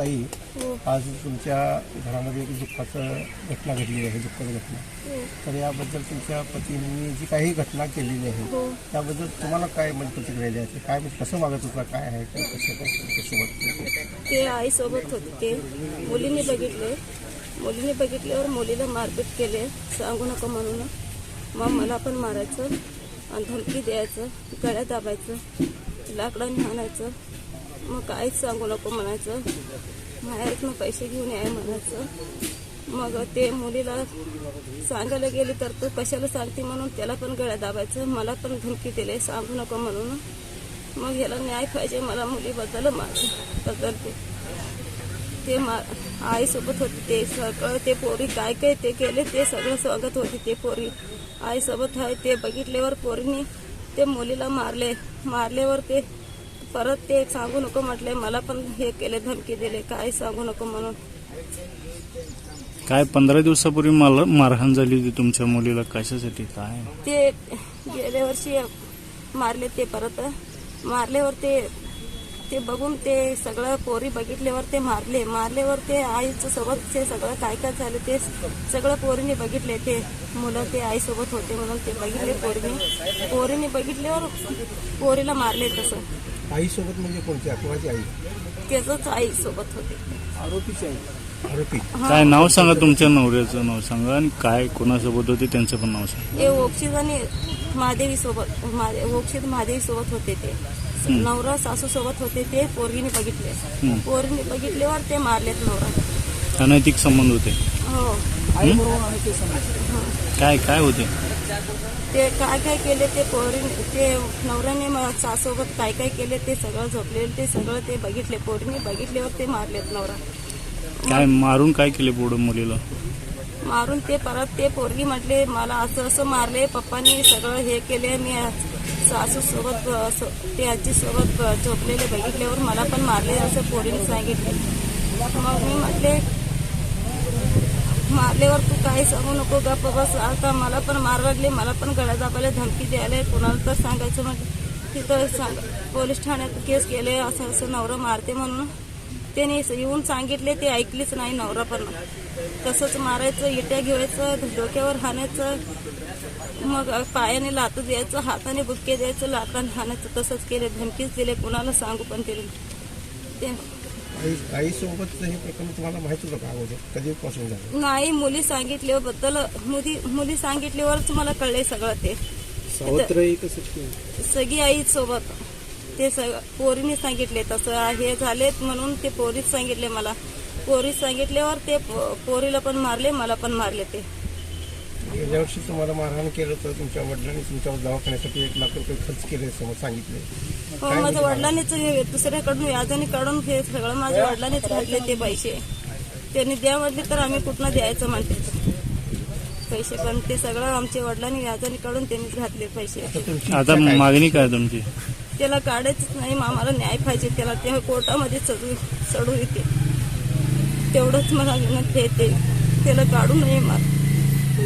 आई हो. आज तुमच्या घरामध्ये एक दुःखाचं घटना घडलेली आहे दुःखाची घटना. हो. तर याबद्दल तुमच्या पतींनी जी काही घटना केलेली आहे हो. त्याबद्दल तुम्हाला काय म्हणजे प्रतिक्रिया द्यायची? काय म्हणजे कसं मागत होता? काय आहे? काय कसं काय त्याच्यासोबत ते आईसोबत होते ते. मुलीने बघितले. मुलीने बघितल्यावर मुलीला मारपीट केले. सांगू नको म्हणून. मग मला पण मारायचं आणि धमकी द्यायचं गळ्यात दाबायचं लाकडाने हाणायचं. मग काहीच सांगू नको म्हणायचं. बाहेरच पैसे घेऊन याय म्हणायचं. मग ते मुलीला सांगायला गेली तर तू कशाला सांगते म्हणून त्याला पण गळ्या दाबायचं. मला पण धमकी दिले सांगू नको म्हणून. मग ह्याला न्याय पाहिजे मला मुलीबद्दल माझं बदलते ते. ते मा आईसोबत होते ते सगळं ते पोरी काय काय ते केले ते सगळं स्वागत होते ते पोरी. आईसोबत आहे ते बघितल्यावर पोरीने ते मुलीला मारले. मारल्यावर ते परत ते सांगू नको म्हटले मला पण हे केले धमकी दिले काय सांगू नको म्हणून. काय पंधरा दिवसापूर्वी मला मारहाण झाली होती तुमच्या मुलीला कशासाठी काय? ते गेल्या वर्षी मारले ते परत. मारल्यावर ते ते बघून ते सगळं पोरी बघितल्यावर ते मारले. मारल्यावर ते आईचं सोबत ते सगळं काय काय झालं ते सगळं पोरीने बघितले. ते मुलं ते आईसोबत होते म्हणून ते बघितले पोरीने. पोरीने बघितल्यावर पोरीला मारले तसं. आईसोबत म्हणजे कोणती? कोणाची आई? त्याचंच आईसोबत होते. आरोपीची आई. आरोपी. काय नाव सांगा तुमच्या नवऱ्याचं नाव सांगा आणि काय कोणासोबत होते त्यांचं पण नाव सांगा. हे ओक्षित आणि महादेवी सोबत ओक्षित महादेवी सोबत होते ते. नवरा सासू सोबत होते ते पोरगीने बघितले. पोरीने बघितल्यावर ते मारलेत नवरा. अनैतिक संबंध होते. हो. काय काय होते? ते काय काय केले ते पोरी ते नवऱ्याने सासोबत काय काय केले ते सगळं झोपलेलं ते सगळं ते बघितले. पोरीने बघितल्यावर ते मारलेत नवरा. काय मारून काय केले पुढं मुलीला? मारून ते परत ते पोरगी म्हटले मला असं असं मारले पप्पानी सगळं हे केले मी सासू सोबत ते आजी सोबत झोपलेले बघितल्यावर मला पण मारले असं पोरीने सांगितले. मग मी म्हटले मारल्यावर तू काही सांगू नको का बस आता मला पण मार लागले मला पण गळा दाबायला धमकी द्यायला. कुणाला तर सांगायचं म्हटलं तिथं सांग पोलीस ठाण्यात केस केले असं असं नवरा मारते म्हणून. त्याने येऊन सांगितले ते ऐकलीच नाही नवरा पण. तसंच मारायचं इट्या घेवायचं डोक्यावर हाणायचं मग पायाने लात द्यायचं हाताने बुक्के द्यायचं लाकडाने हाणायचं तसंच केले धमकीच दिले कुणाला सांगू पण त्याने ते हे प्रकरण तुम्हाला माहीत होतं का अगोदर? कधीपासून झालं? नाही मुली सांगितल्याबद्दल मुली मुली सांगितल्यावरच मला कळले सगळं ते. सावत्र कसं सगळी आई सोबत ते सग पोरीने सांगितले तसं हे झालेत म्हणून ते पोरीच सांगितले मला. पोरी सांगितल्यावर ते पो- पोरीला पण मारले मला पण मारले ते. गेल्या वर्षी तुम्हाला मारहाण केलं तर तुमच्या वडिलांनी तुमच्या दवाखान्यासाठी एक लाख रुपये खर्च केले समोर सांगितले. हो माझ्या वडिलांनीच हे दुसऱ्याकडून व्याजाने काढून हे सगळं माझ्या वडिलांनीच घातले ते पैसे. त्यांनी द्या म्हटले तर आम्ही कुठनं द्यायचं म्हणते. पैसे पण ते सगळं आमच्या वडिलांनी व्याजाने काढून त्यांनीच घातले पैसे. तुमची आता काय? मागणी काय तुमची? त्याला काढायचंच नाही मग आम्हाला न्याय पाहिजे त्याला ते कोर्टामध्ये चढू चढू येते. तेवढंच मला विनंती येते त्याला काढू नये मला